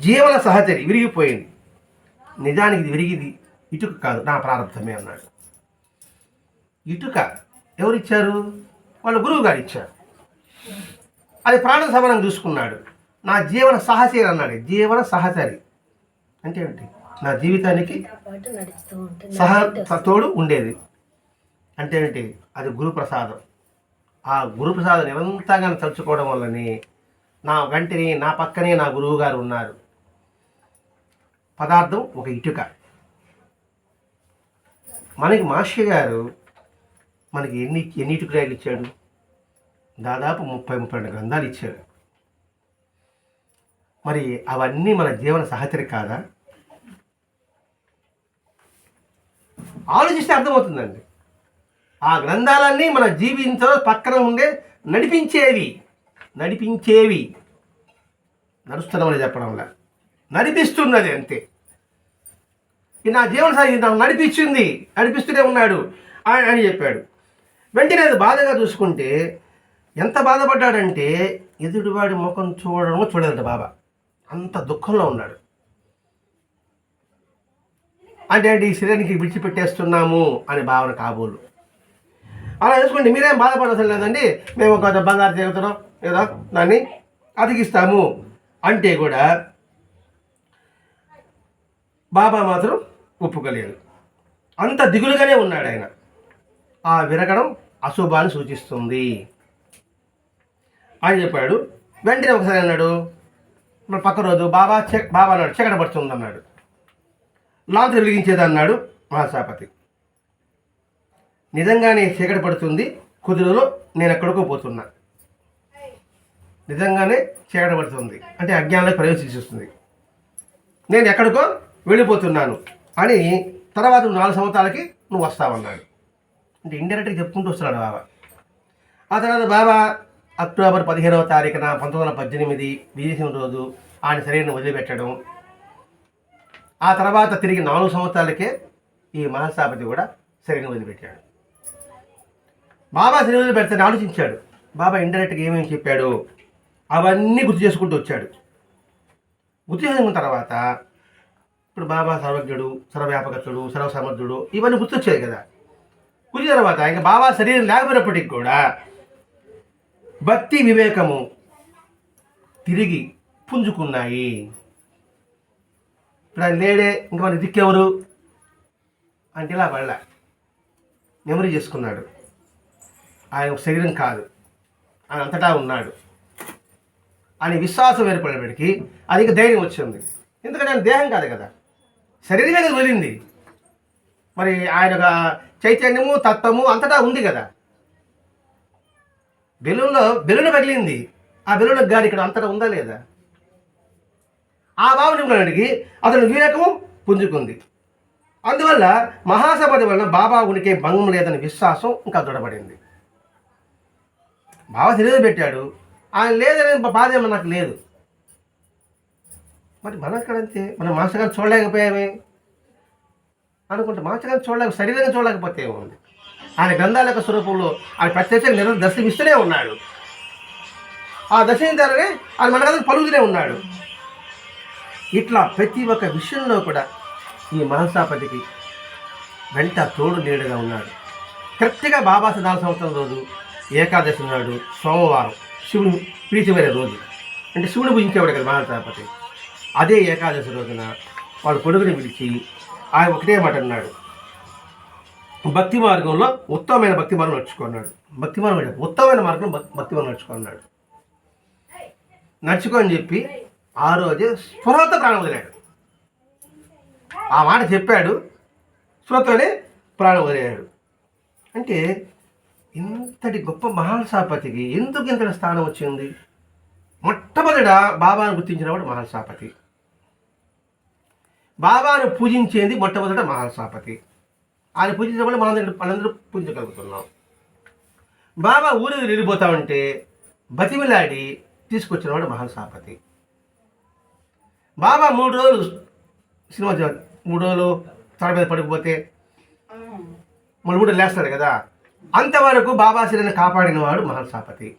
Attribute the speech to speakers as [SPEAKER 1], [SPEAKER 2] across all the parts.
[SPEAKER 1] జీవన సహచరి విరిగిపోయింది. నిజానికి ఇది విరిగిది ఇటుక కాదు నా ప్రారంభమే అన్నాడు. ఇటుక ఎవరిచ్చారు? వాళ్ళ గురువు గారు ఇచ్చారు అది ప్రాణ సమానం చూసుకున్నాడు. నా జీవన సహచరి అన్నాడు. జీవన సహచరి. అంటే ఏంటి నా జీవితానికి సహ తోడు ఉండేది. అంటే ఏంటి అది గురుప్రసాదం. ఆ గురుప్రసాదం నిరంతరంగా తలుచుకోవడం వల్లనే నా వెంటనే నా పక్కనే నా గురువు గారు ఉన్నారు. పదార్థం ఒక ఇటుక. మనకి మాస్టర్ గారు మనకి ఎన్ని ఎన్ని ఇటుకరాయలు ఇచ్చాడు? దాదాపు ముప్పై ముప్పై రెండు గ్రంథాలు ఇచ్చాడు మరి అవన్నీ మన జీవన సహచరి కాదా? ఆలోచిస్తే అర్థమవుతుందండి. ఆ గ్రంథాలన్నీ మన జీవితంలో పక్కన ఉండే నడిపించేవి. నడిపించేవి. నడుస్తున్నామని చెప్పడం వల్ల నడిపిస్తున్నది అంతే. నా జీవన సాగి నాకు నడిపించింది నడిపిస్తూనే ఉన్నాడు అని అని చెప్పాడు. వెంటనే అది బాధగా చూసుకుంటే ఎంత బాధపడ్డాడంటే ఎదుటివాడి ముఖం చూడడము చూడలేదు బాబా. అంత దుఃఖంలో ఉన్నాడు. అంటే అంటే ఈ శరీరానికి విడిచిపెట్టేస్తున్నాము అనే భావన కాబోలు. అలా చూసుకోండి మీరేం బాధపడాల్సిన లేదండి మేము ఒక బంగారు తిరుగుతున్నాం లేదా దాన్ని అతికిస్తాము. అంటే కూడా బాబా మాత్రం ఒప్పుకోలేదు. అంత దిగులుగానే ఉన్నాడు ఆయన. ఆ విరగడం అశుభాన్ని సూచిస్తుంది. అని చెప్పాడు వెంటనే ఒకసారి అన్నాడు మన పక్క రోజు బాబా చె బాబా అన్నాడు చీకటపడుతుంది అన్నాడు. లాంత్ వెలిగించేది అన్నాడు మహాసాపతి. నిజంగానే చీకటి పడుతుంది కుదురులో నేను ఎక్కడికో పోతున్నా. నిజంగానే చీకట పడుతుంది. అంటే అజ్ఞానంలో ప్రవేశిస్తుంది. నేను ఎక్కడికో వెళ్ళిపోతున్నాను. అని తర్వాత నాలుగు సంవత్సరాలకి నువ్వు వస్తావన్నాడు అంటే ఇండైరెక్ట్గా చెప్పుకుంటూ వస్తున్నాడు బాబా ఆ తర్వాత బాబా అక్టోబర్ పదిహేనవ తారీఖున పంతొమ్మిది వందల పద్దెనిమిది విజయసింహ రోజు ఆయన శరీరం వదిలిపెట్టడం. ఆ తర్వాత తిరిగి నాలుగు సంవత్సరాలకే ఈ మహాస్థాపతి కూడా శరీరం వదిలిపెట్టాడు. బాబా శరీరం వదిలిపెడితే ఆలోచించాడు. బాబా ఇండైరెక్ట్గా ఏమేమి చెప్పాడు? అవన్నీ గుర్తు చేసుకుంటూ వచ్చాడు. గుర్తు చేసుకున్న తర్వాత ఇప్పుడు బాబా సర్వజ్ఞుడు సర్వవ్యాపకతుడు సర్వసమర్థుడు ఇవన్నీ గుర్తొచ్చాయి కదా. గుర్తు తర్వాత ఇంకా బాబా శరీరం లేకపోయినప్పటికి కూడా భక్తి వివేకము తిరిగి పుంజుకున్నాయి. ఇప్పుడు ఆయన లేడే ఇంకా మన దిక్కెవరు? అంటే ఇలా పడలే మెమరీ చేసుకున్నాడు. ఆయన శరీరం కాదు. ఆయన అంతటా ఉన్నాడు. అని విశ్వాసం ఏర్పడినప్పటికీ అది ఇంకా ధైర్యం వచ్చింది. ఎందుకంటే ఆయన దేహం కాదు కదా. శరీరమే కదా వదిలింది. మరి ఆయన చైతన్యము తత్వము అంతటా ఉంది కదా. బెలూన్లో బెలూన్ పగిలింది. ఆ బెలూన్ గాడి ఇక్కడ అంతటా ఉందా లేదా? ఆ భావనకి అతను వివేకము పుంజుకుంది. అందువల్ల మహాసమాధి వలన బాబా ఉనికి భంగం లేదని విశ్వాసం ఇంకా దృఢపడింది. బాబా తెలియదు పెట్టాడు. ఆయన లేదనే బాధ ఏమో నాకు లేదు. మరి మనం ఎక్కడంతే మనం మాస్టర్ చూడలేకపోయామే. అనుకుంటే మాస్టర్ గారు చూడలేక శరీరంగా చూడలేకపోతే ఏముంది? ఆయన గ్రంథాల యొక్క స్వరూపంలో ఆయన ప్రత్యక్షంగా నిరంతరం దర్శనమిస్తూనే ఉన్నాడు. ఆ దర్శనం ద్వారానే ఆయన మన కథకు పలుకుతూనే ఉన్నాడు. ఇట్లా ప్రతి ఒక్క విషయంలో కూడా ఈ మహసాపతికి వెంట తోడు నీడగా ఉన్నాడు. కరెక్ట్గా బాబా నాలుగు సంవత్సరం రోజు ఏకాదశి నాడు సోమవారం శివుడు ప్రీతిమైన రోజు. అంటే శివుడు పూజించేవాడు కదా మహాసాపతి. అదే ఏకాదశి రోజున వాళ్ళ కొడుకుని పిలిచి ఆయన ఒకటే మాట అన్నాడు. భక్తి మార్గంలో ఉత్తమమైన భక్తి మార్గం నడుచుకున్నాడు. భక్తి మార్గం ఉత్తమమైన మార్గం భక్తి మార్గం నడుచుకున్నాడు. నడుచుకో అని చెప్పి ఆ రోజే స్పృహతో ప్రాణం వదిలాడు. ఆ మాట చెప్పాడు. స్పృహతోనే ప్రాణం వదిలాడు. అంటే ఇంతటి గొప్ప మహాసాపతికి ఎందుకు ఇంతటి స్థానం వచ్చింది? మొట్టమొదట బాబాను గుర్తించినవాడు మహాసాపతి. బాబాను పూజించేది మొట్టమొదట మహాసాపతి. ఆయన పూజించినప్పుడు మనందరూ మనందరూ పూజించగలుగుతున్నాం. బాబా ఊరు వెళ్ళిపోతా ఉంటే బతిమిలాడి తీసుకొచ్చినవాడు మహాసాపతి. బాబా మూడు రోజులు సినిమా మూడు రోజులు తల మీద పడిపోతే మూడు మూడు లేస్తాడు కదా. అంతవరకు బాబా శరీరాన్ని కాపాడినవాడు మహాసాపతి.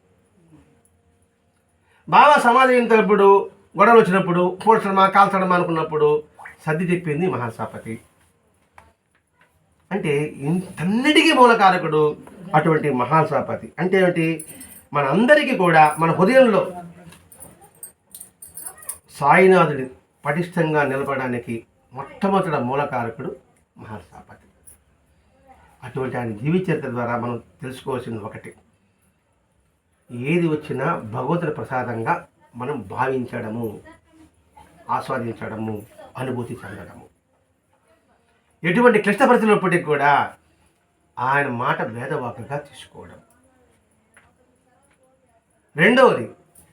[SPEAKER 1] బాబా సమాధి అయినప్పుడు గొడవలు వచ్చినప్పుడు పోడ్చడమా కాల్చడమా అనుకున్నప్పుడు సర్ది చెప్పింది మహాసాపతి. అంటే ఇంతన్నిటికీ మూలకారకుడు అటువంటి మహాసాపతి. అంటే ఏమిటి? మన అందరికీ కూడా మన హృదయంలో సాయినాథుడి పటిష్టంగా నిలబడడానికి మొట్టమొదట మూలకారకుడు మహాసాపతి. అటువంటి ఆయన జీవిత చరిత్ర ద్వారా మనం తెలుసుకోవాల్సింది ఒకటి. ఏది వచ్చినా భగవంతుడి ప్రసాదంగా మనం భావించడము ఆస్వాదించడము అనుభూతి చెందడము. ఎటువంటి క్లిష్ట పరిస్థితులప్పటికీ కూడా ఆయన మాట వేదవాకుగా తీసుకోవడం. రెండవది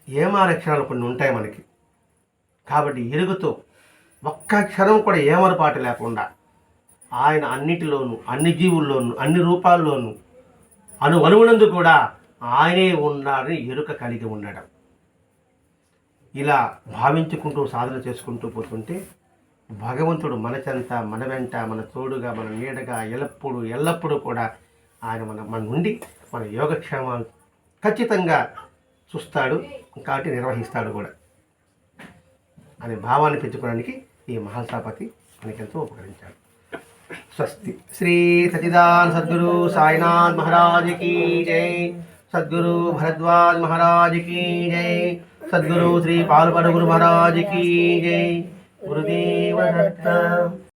[SPEAKER 1] ఏమారక్షణాలు కొన్ని ఉంటాయి మనకి. కాబట్టి ఎరుగుతో ఒక్క క్షణం కూడా ఏమరపాటు లేకుండా ఆయన అన్నిటిలోనూ అన్ని జీవుల్లోనూ అన్ని రూపాల్లోనూ అను అనుగుణందు కూడా ఆయనే ఉన్నారని ఎరుక కలిగి ఉండడం. ఇలా భావించుకుంటూ సాధన చేసుకుంటూ పోతుంటే భగవంతుడు మనచంత మన వెంట మన తోడుగా మన నీడగా ఎల్లప్పుడూ ఎల్లప్పుడూ కూడా ఆయన మన మన నుండి మన యోగక్షేమాలు ఖచ్చితంగా చూస్తాడు కాబట్టి నిర్వహిస్తాడు కూడా. అనే భావాన్ని పెంచుకోవడానికి ఈ మహాసాపతి మనకెంతో ఉపకరించాడు. స్వస్తి. శ్రీ సచిదాన్ సద్గురు సాయినాథ్ మహారాజ్ జై. सद्गुरु भरद्वाज महाराज की जय। सदगुरु श्री पाल गुरु महाराज की जय। गुरुदेव दत्त।